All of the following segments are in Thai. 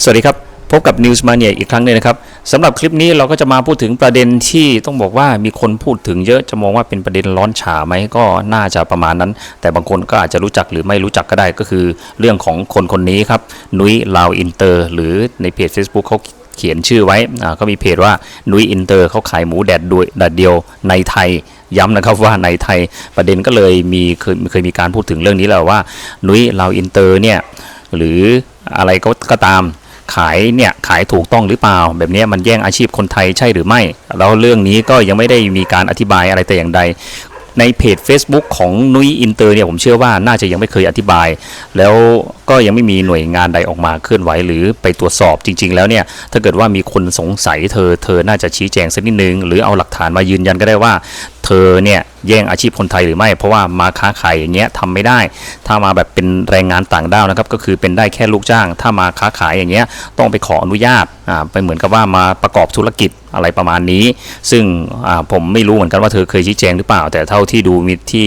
สวัสดีครับ พบกับ News Mania อีกครั้งหนึงนะครับสำหรับคลิปนี้เราก็จะมาพูดถึงประเด็นที่ต้องบอกว่ามีคนพูดถึงเยอะจะมองว่าเป็นประเด็นร้อนฉาไหมก็น่าจะประมาณนั้น แต่บางคนก็อาจจะรู้จักหรือไม่รู้จักก็ได้ก็คือ เรื่องของคนคนนี้ครับนุ้ยลาวอินเตอร์หรือในเพจ Facebook เขาเขียนชื่อไว้อ่าเขามีเพจว่านุ้ยอินเตอร์เขาขายหมูแดดด้วยแดดเดียวในไทยย้ำนะครับว่าในไทยประเด็นก็เลยมีเคยเคยมีการพูดถึงเรื่องนี้แล้วว่านุ้ยลาวอินเตอร์เนี่ยหรืออะไรก็ก็ตาม ขายเนี่ยขายถูกต้องหรือเปล่า แบบนี้มันแย่งอาชีพคนไทยใช่หรือไม่ แล้วเรื่องนี้ก็ยังไม่ได้มีการอธิบายอะไรแต่อย่างใด ในเพจ Facebook ของนุ้ยอินเตอร์เนี่ยผมเชื่อว่าน่าจะยังไม่เคยอธิบาย แล้วก็ยังไม่มีหน่วยงานใดออกมาเคลื่อนไหวหรือไปตรวจสอบจริง ๆ แล้วเนี่ยถ้าเกิดว่ามีคนสงสัยเธอเธอน่าจะชี้แจงสักนิดนึง หรือเอาหลักฐานมายืนยันก็ได้ว่าเธอเนี่ยแย่งอาชีพคนไทยหรือไม่ เพราะว่ามาค้าขายอย่างเงี้ยทำไม่ได้ ถ้ามาแบบเป็นแรงงานต่างด้าวนะครับก็คือเป็นได้แค่ลูกจ้าง ถ้ามาค้าขายอย่างเงี้ยต้องไปขออนุญาตอ่าไปเหมือนกับว่ามาประกอบธุรกิจอะไรประมาณนี้ ซึ่งอ่าผมไม่รู้เหมือนกันว่าเธอเคยชี้แจงหรือเปล่า แต่เท่าที่ดูมีที่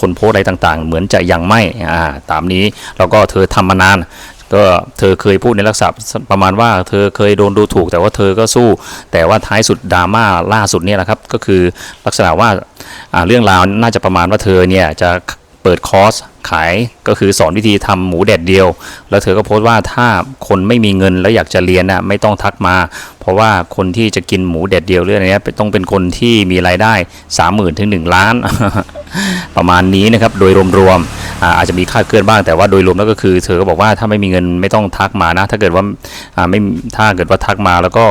คนโพสต์อะไรต่างๆ เหมือนจะยังไม่อ่าตามนี้แล้วก็เธอทำมานาน ก็เธอเคยพูดในลักษณะประมาณว่าเธอเคยโดนดูถูก แต่ว่าเธอก็สู้ แต่ว่าท้ายสุดดราม่าล่าสุดเนี่ยแหละครับก็คือลักษณะว่าเรื่องราวน่าจะประมาณว่าเธอเนี่ยจะเปิดคอร์สขายก็คือสอนวิธีทำหมูแดดเดียว แล้วเธอก็โพสต์ว่าถ้าคนไม่มีเงินแล้วอยากจะเรียนนะไม่ต้องทักมา เพราะว่าคนที่จะกินหมูแดดเดียวเรื่องนี้ต้องเป็นคนที่มีรายได้ 30,000ถึง1ล้าน ประมาณนี้นะครับโดยรวมๆ อาจจะมีคาดเคลื่อนบ้างแต่ว่าโดยรวมแล้วก็คือเธอก็บอกว่าถ้าไม่มีเงินไม่ต้องทักมานะ ถ้าเกิดว่าไม่ถ้าเกิดว่าทักมาแล้วก็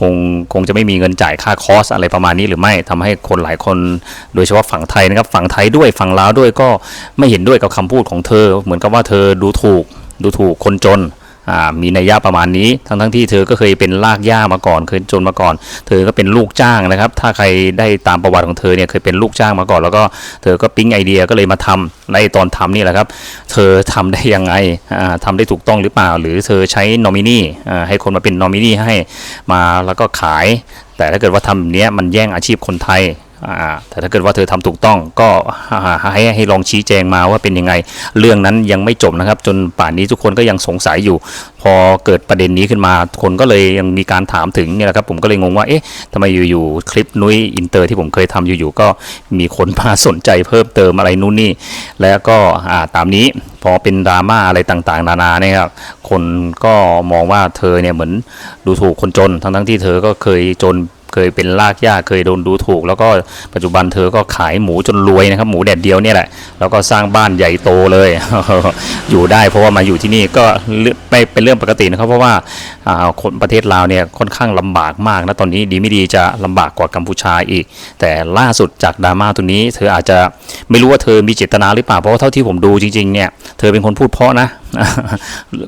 คงคงจะไม่มีเงินจ่ายค่าคอร์สอะไรประมาณนี้หรือไม่ทำให้คนหลายคน โดยเฉพาะฝั่งไทยนะครับฝั่งไทยด้วยฝั่งลาวด้วยก็ไม่เห็นด้วยกับคำพูดของเธอ เหมือนกับว่าเธอดูถูกดูถูกคนจน มีนัยยะประมาณนี้ ทั้งทั้งที่เธอก็เคยเป็นลากย่ามาก่อนเคยจนมาก่อน เธอก็เป็นลูกจ้างนะครับ ถ้าใครได้ตามประวัติของเธอเนี่ยเคยเป็นลูกจ้างมาก่อน แล้วก็เธอก็ปิ๊งไอเดียก็เลยมาทำในตอนทำนี่แหละครับ เธอทำได้ยังไงอ่าทำได้ถูกต้องหรือเปล่า หรือเธอใช้นอมินีให้คนมาเป็นนอมินีให้มาแล้วก็ขาย แต่ถ้าเกิดว่าทำแบบนี้มันแย่งอาชีพคนไทย แต่ถ้าเกิดว่าเธอทำถูกต้องก็ให้ให้ลองชี้แจงมาว่าเป็นยังไง เรื่องนั้นยังไม่จบนะครับ จนป่านนี้ทุกคนก็ยังสงสัยอยู่ พอเกิดประเด็นนี้ขึ้นมาคนก็เลยยังมีการถามถึงเนี่ยแหละครับ ผมก็เลยงงว่าเอ๊ะทำไมอยู่ๆคลิปนุ้ยอินเตอร์ที่ผมเคยทำอยู่ๆก็มีคนมาสนใจเพิ่มเติมอะไรนู่นนี่ แล้วก็ตามนี้พอเป็นดราม่าอะไรต่างๆ นานาเนี่ยครับคนก็มองว่าเธอเนี่ยเหมือนดูถูกคนจนทั้งๆที่เธอก็เคยจน เคยเป็นลากย่าเคยโดนดูถูก แล้วก็ปัจจุบันเธอก็ขายหมูจนรวยนะครับ หมูแดดเดียวเนี่ยแหละแล้วก็สร้างบ้านใหญ่โตเลย อยู่ได้เพราะว่ามาอยู่ที่นี่ก็ไม่เป็นเรื่องปกตินะครับ เพราะว่าคนประเทศลาวเนี่ยค่อนข้างลำบากมากนะตอนนี้ดีไม่ดีจะลำบากกว่ากัมพูชาอีก แต่ล่าสุดจากดราม่าตรงนี้ เธออาจจะไม่รู้ว่าเธอมีเจตนาหรือเปล่าเพราะว่าเท่าที่ผมดูจริงๆเนี่ยเธอเป็นคนพูดเพราะนะ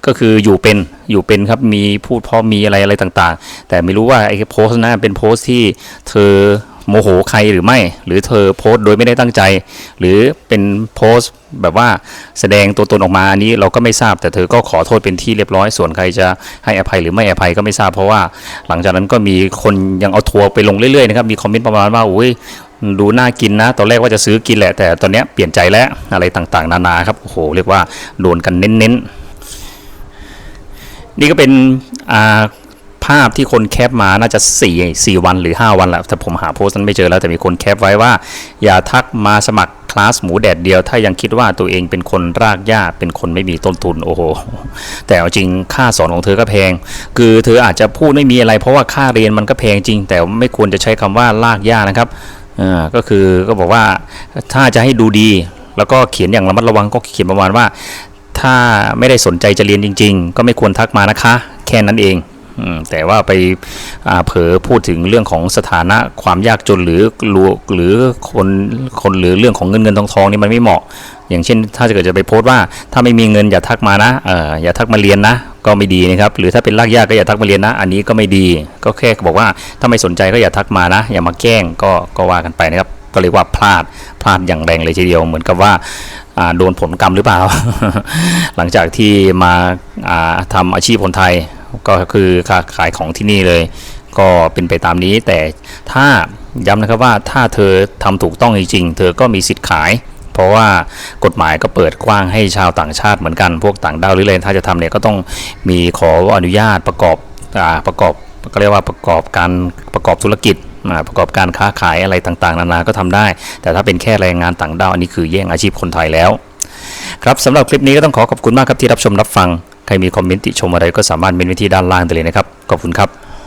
ก็คืออยู่เป็นอยู่เป็นครับมีพูดพอมีอะไรอะไรต่างๆ แต่ไม่รู้ว่าไอ้โพสต์นั้นเป็นโพสต์ที่เธอ โมโหใครหรือไม่ หรือเธอโพสต์โดยไม่ได้ตั้งใจ หรือเป็นโพสต์แบบว่าแสดงตัวตนออกมาอันนี้เราก็ไม่ทราบแต่เธอก็ขอโทษเป็นที่เรียบร้อย ส่วนใครจะให้อภัยหรือไม่อภัยก็ไม่ทราบเพราะว่า หลังจากนั้นก็มีคนยังเอาทัวร์ไปลงเรื่อยๆนะครับมีคอมเมนต์ประมาณว่าอุ้ยดูน่ากินนะ ตอนแรกว่าจะซื้อกินแหละ แต่ตอนเนี้ยเปลี่ยนใจแล้วอะไรต่างๆ นานาครับโอ้โหเรียกว่าโดนกันเน้นๆนี่ก็เป็นอ่า ภาพที่คนแคปมาน่าจะ4 4วันหรือ 5 วันแหละแต่ผมหาโพสต์นั้นไม่เจอแล้วแต่มีคนแคปไว้ว่า อย่าทักมาสมัครคลาสหมูแดดเดียว ถ้ายังคิดว่าตัวเองเป็นคนรากหญ้าเป็นคนไม่มีต้นทุนโอ้โหแต่เอาจริงค่าสอนของเธอก็แพง คือเธออาจจะพูดไม่มีอะไร เพราะว่าค่าเรียนมันก็แพงจริง แต่ไม่ควรจะใช้คำว่ารากหญ้านะครับอ่าก็คือก็บอกว่าถ้าจะให้ดูดี แล้วก็เขียนอย่างระมัดระวังก็เขียนประมาณว่า ถ้าไม่ได้สนใจจะเรียนจริง ๆ ก็ไม่ควรทักมานะคะ แค่นั้นเอง แต่ว่าไปเผลอพูดถึงเรื่องของสถานะความยากจนหรือหรือหรือคนคนหรือเรื่องของเงินเงินทองทองนี่มันไม่เหมาะ อย่างเช่น ถ้าเกิดจะไปโพสต์ว่าถ้าไม่มีเงินอย่าทักมานะเอออย่าทักมาเรียนนะก็ไม่ดีนะครับ หรือถ้าเป็นรากหญ้ากก็อย่าทักมาเรียนนะ อันนี้ก็ไม่ดี ก็แค่บอกว่าถ้าไม่สนใจก็อย่าทักมานะ อย่ามาแกล้งก็ก็ว่ากันไปนะครับ ก็เรียกว่าพลาดพลาดอย่างแรงเลยทีเดียว เหมือนกับว่าโดนผลกรรมหรือเปล่า หลังจากที่มาอ่าทำอาชีพคนไทย ก็คือค้าขายของที่นี่เลย ก็เป็นไปตามนี้แต่ถ้าย้ำนะครับว่าถ้าเธอทำถูกต้องจริงๆ เธอก็มีสิทธิ์ขาย เพราะว่ากฎหมายก็เปิดกว้างให้ชาวต่างชาติเหมือนกันพวกต่างด้าวหรืออะไรถ้าจะทำเนี่ยก็ต้องมีขออนุญาตประกอบอประกอบก็เรียกว่าประกอบการประกอบธุรกิจประกอบการค้าขายอะไรต่างๆ นานาก็ทำได้ แต่ถ้าเป็นแค่แรงงานต่างด้าวอันนี้คือแย่งอาชีพคนไทยแล้ว ครับสำหรับคลิปนี้ก็ต้องขอขอบคุณมากครับที่รับชมรับฟัง ใครมีคอมเมนต์ติชมอะไรก็สามารถเมนไว้ที่ด้านล่างได้เลยนะครับ ขอบคุณครับ